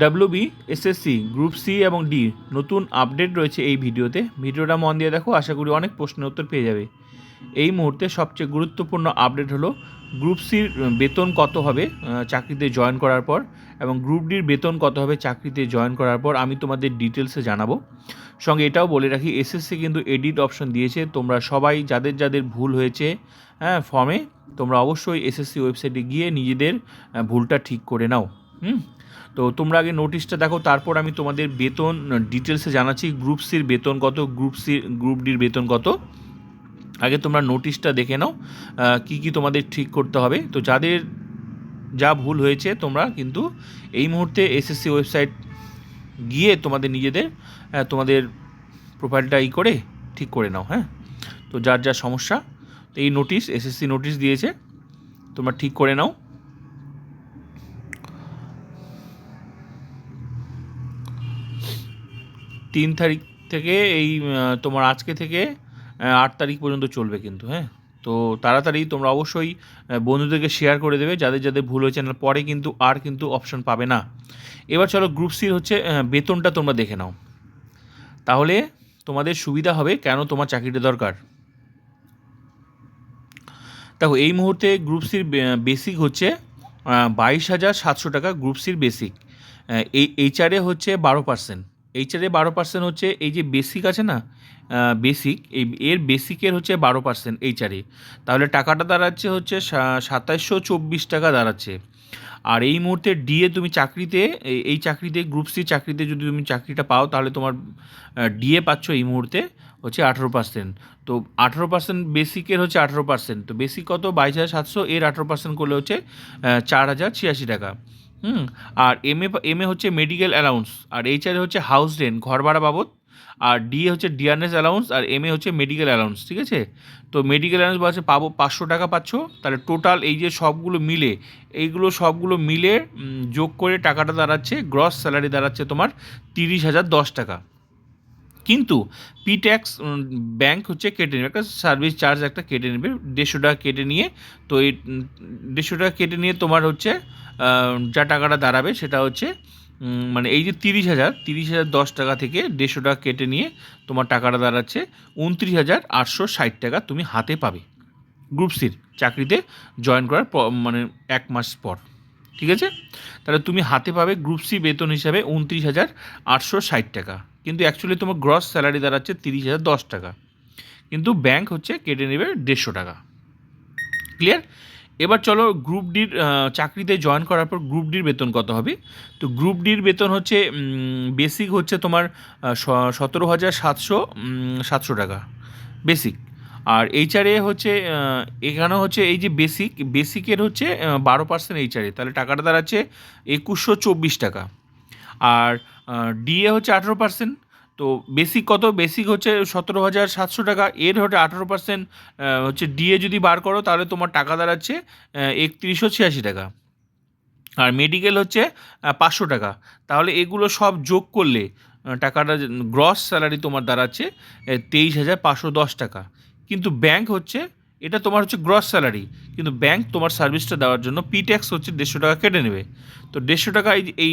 WB SSC group C এবং D নতুন update রয়েছে এই ভিডিওতে। ভিডিওটা মন দিয়ে দেখো, আশা করি অনেক প্রশ্নের উত্তর পেয়ে যাবে। এই মুহূর্তে সবচেয়ে গুরুত্বপূর্ণ আপডেট হলো গ্রুপ সির বেতন কত হবে চাকরিতে জয়েন করার পর এবং গ্রুপ ডির বেতন কত হবে, চাকরিতে জয়েন করার পর আমি তোমাদের ডিটেলসে জানাব। সঙ্গে এটাও বলে রাখি এসএসসি কিন্তু এডিট অপশন দিয়েছে। তোমরা সবাই যাদের যাদের ভুল হয়েছে হ্যাঁ ফর্মে তোমরা অবশ্যই এসএসসি ওয়েবসাইটে গিয়ে নিজেদের ভুলটা ঠিক করে নাও। হুম? তো তোমরা আগে নোটিশটা দেখো, তারপর আমি তোমাদের বেতন ডিটেলসে জানাচ্ছি গ্রুপ সির বেতন কত গ্রুপ সি গ্রুপ ডির বেতন কত। আগে তোমরা নোটিশটা দেখে নাও কি কি তোমাদের ঠিক করতে হবে। তো যাদের যা ভুল হয়েছে, তোমরা কিন্তু এই মুহূর্তে এসএসসি ওয়েবসাইট গিয়ে তোমাদের নিজেদের তোমাদের প্রোফাইলটা ই করে ঠিক করে নাও হ্যাঁ? তো যার যা সমস্যা তো এই নোটিশ এসএসসি নোটিশ দিয়েছে, তোমরা ঠিক করে নাও। তিন তারিখ থেকে এই তোমার আজকে থেকে আট তারিখ পর্যন্ত চলবে কিন্তু হ্যাঁ? তো তাড়াতাড়ি তোমরা অবশ্যই বন্ধুদেরকে শেয়ার করে দেবে, যাদের যাদের ভুল হয়েছে, না, পরে কিন্তু আর কিন্তু অপশন পাবে না। এবার চলো গ্রুপ সির হচ্ছে বেতনটা তোমরা দেখে নাও। তাহলে তোমাদের সুবিধা হবে কেন তোমার চাকরিটা দরকার? দেখো, এই মুহূর্তে গ্রুপ সির বেসিক হচ্ছে বাইশ হাজার সাতশো টাকা গ্রুপ সির বেসিক এই এইচআরএ হচ্ছে বারো পার্সেন্ট এইচআরএ বারো পার্সেন্ট হচ্ছে এই যে বেসিক আছে না বেসিক এই এর বেসিকের হচ্ছে বারো পার্সেন্ট এইচআরএ তাহলে টাকাটা দাঁড়াচ্ছে হচ্ছে সাতাইশশো চব্বিশ টাকা দাঁড়াচ্ছে। আর এই মুহূর্তে ডিএ তুমি চাকরিতে, এই চাকরিতে গ্রুপ সি চাকরিতে যদি তুমি চাকরিটা পাও, তাহলে তোমার ডিএ পাচ্ছ এই মুহূর্তে হচ্ছে আঠেরো পার্সেন্ট তো আঠেরো পার্সেন্ট বেসিকের হচ্ছে আঠেরো পার্সেন্ট তো বেসিক কত? বাইশ হাজার সাতশো, এর আঠেরো পার্সেন্ট করলে হচ্ছে চার হাজার ছিয়াশি টাকা। হুম, আর এম এ এম এ হচ্ছে মেডিকেল অ্যালাউন্স আর এইচ আর হচ্ছে হাউস রেন্ট ঘর ভাড়া বাবদ, আর ডি হচ্ছে ডিআরএস অ্যালাউন্স আর এম এ হচ্ছে মেডিকেল অ্যালাউন্স ঠিক আছে? তো মেডিকেল অ্যালাউন্স বলছে পাবো পাঁচশো টাকা পাচ্ছ, তাহলে টোটাল এই যে সবগুলো মিলে, এইগুলো সবগুলো মিলে যোগ করে টাকাটা দাঁড়াচ্ছে গ্রস স্যালারি দাঁড়াচ্ছে তোমার তিরিশ হাজার দশ টাকা। কিন্তু পি ট্যাক্স ব্যাংক হচ্ছে কেটে নেবে একটা সার্ভিস চার্জ একটা কেটে নেবে, দেড়শো টাকা কেটে নিয়ে, তো এই দেড়শো টাকা কেটে নিয়ে তোমার হচ্ছে যা টাকাটা দাঁড়াবে সেটা হচ্ছে মানে এই যে তিরিশ হাজার তিরিশ হাজার দশ টাকা থেকে দেড়শো টাকা কেটে নিয়ে তোমার টাকাটা দাঁড়াচ্ছে উনত্রিশ হাজার আটশো ষাট টাকা তুমি হাতে পাবে গ্রুপ সির চাকরিতে জয়েন করার মানে এক মাস পর। ঠিক আছে? তাহলে তুমি হাতে পাবে গ্রুপ সি বেতন হিসাবে উনত্রিশ হাজার আটশো ষাট টাকা। কিন্তু অ্যাকচুয়ালি তোমার গ্রস স্যালারি দাঁড়াচ্ছে তিরিশ হাজার দশ টাকা। কিন্তু ব্যাংক হচ্ছে কেটে নেবে দেড়শো টাকা। ক্লিয়ার এবার চলো গ্রুপ ডির চাকরিতে জয়েন করার পর গ্রুপ ডির বেতন কত হবে? তো গ্রুপ ডির বেতন হচ্ছে বেসিক হচ্ছে তোমার সতেরো হাজার সাতশো সাতশো টাকা। বেসিক আর এইচআরএ হচ্ছে এখানে হচ্ছে এই যে বেসিক বেসিকের হচ্ছে বারো পার্সেন্ট এইচআরএ তাহলে টাকাটা দাঁড়াচ্ছে একুশশো চব্বিশ টাকা। আর ডিএ হচ্ছে আঠেরো পার্সেন্ট তো বেসিক কত? বেসিক হচ্ছে সতেরো হাজার সাতশো টাকা। এর হচ্ছে আঠেরো পার্সেন্ট হচ্ছে ডিএ যদি বার করো, তাহলে তোমার টাকা দাঁড়াচ্ছে একত্রিশশো ছিয়াশি টাকা। আর মেডিকেল হচ্ছে পাঁচশো টাকা। তাহলে এগুলো সব যোগ করলে টাকাটা গ্রস স্যালারি তোমার দাঁড়াচ্ছে তেইশ হাজার পাঁচশো দশ টাকা। কিন্তু ব্যাংক হচ্ছে, এটা তোমার হচ্ছে গ্রস স্যালারি কিন্তু ব্যাংক তোমার সার্ভিসটা দেওয়ার জন্য পি ট্যাক্স হচ্ছে দেড়শো টাকা কেটে নেবে। তো দেড়শো টাকা এই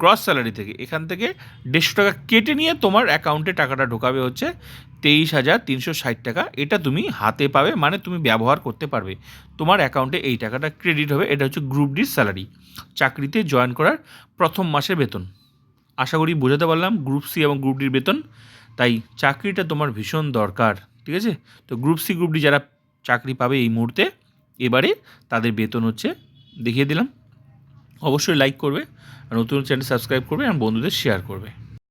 গ্রস স্যালারি থেকে, এখান থেকে দেড়শো টাকা কেটে নিয়ে তোমার অ্যাকাউন্টে টাকাটা ঢোকাবে হচ্ছে তেইশ হাজার তিনশো ষাট টাকা। এটা তুমি হাতে পাবে মানে তুমি ব্যবহার করতে পারবে। তোমার অ্যাকাউন্টে এই টাকাটা ক্রেডিট হবে, এটা হচ্ছে গ্রুপ ডির স্যালারি চাকরিতে জয়েন করার প্রথম মাসের বেতন। আশা করি বোঝাতে পারলাম গ্রুপ সি এবং গ্রুপ ডির বেতন। তাই চাকরিটা তোমার ভীষণ দরকার। ঠিক আছে? তো গ্রুপ সি গ্রুপ ডি যারা চাকরি পাবে এই মুহূর্তে, এবারে তাদের বেতন হচ্ছে, দেখিয়ে দিলাম। অবশ্যই লাইক করবে, আর নতুন চ্যানেল সাবস্ক্রাইব করবে, আর বন্ধুদের শেয়ার করবে।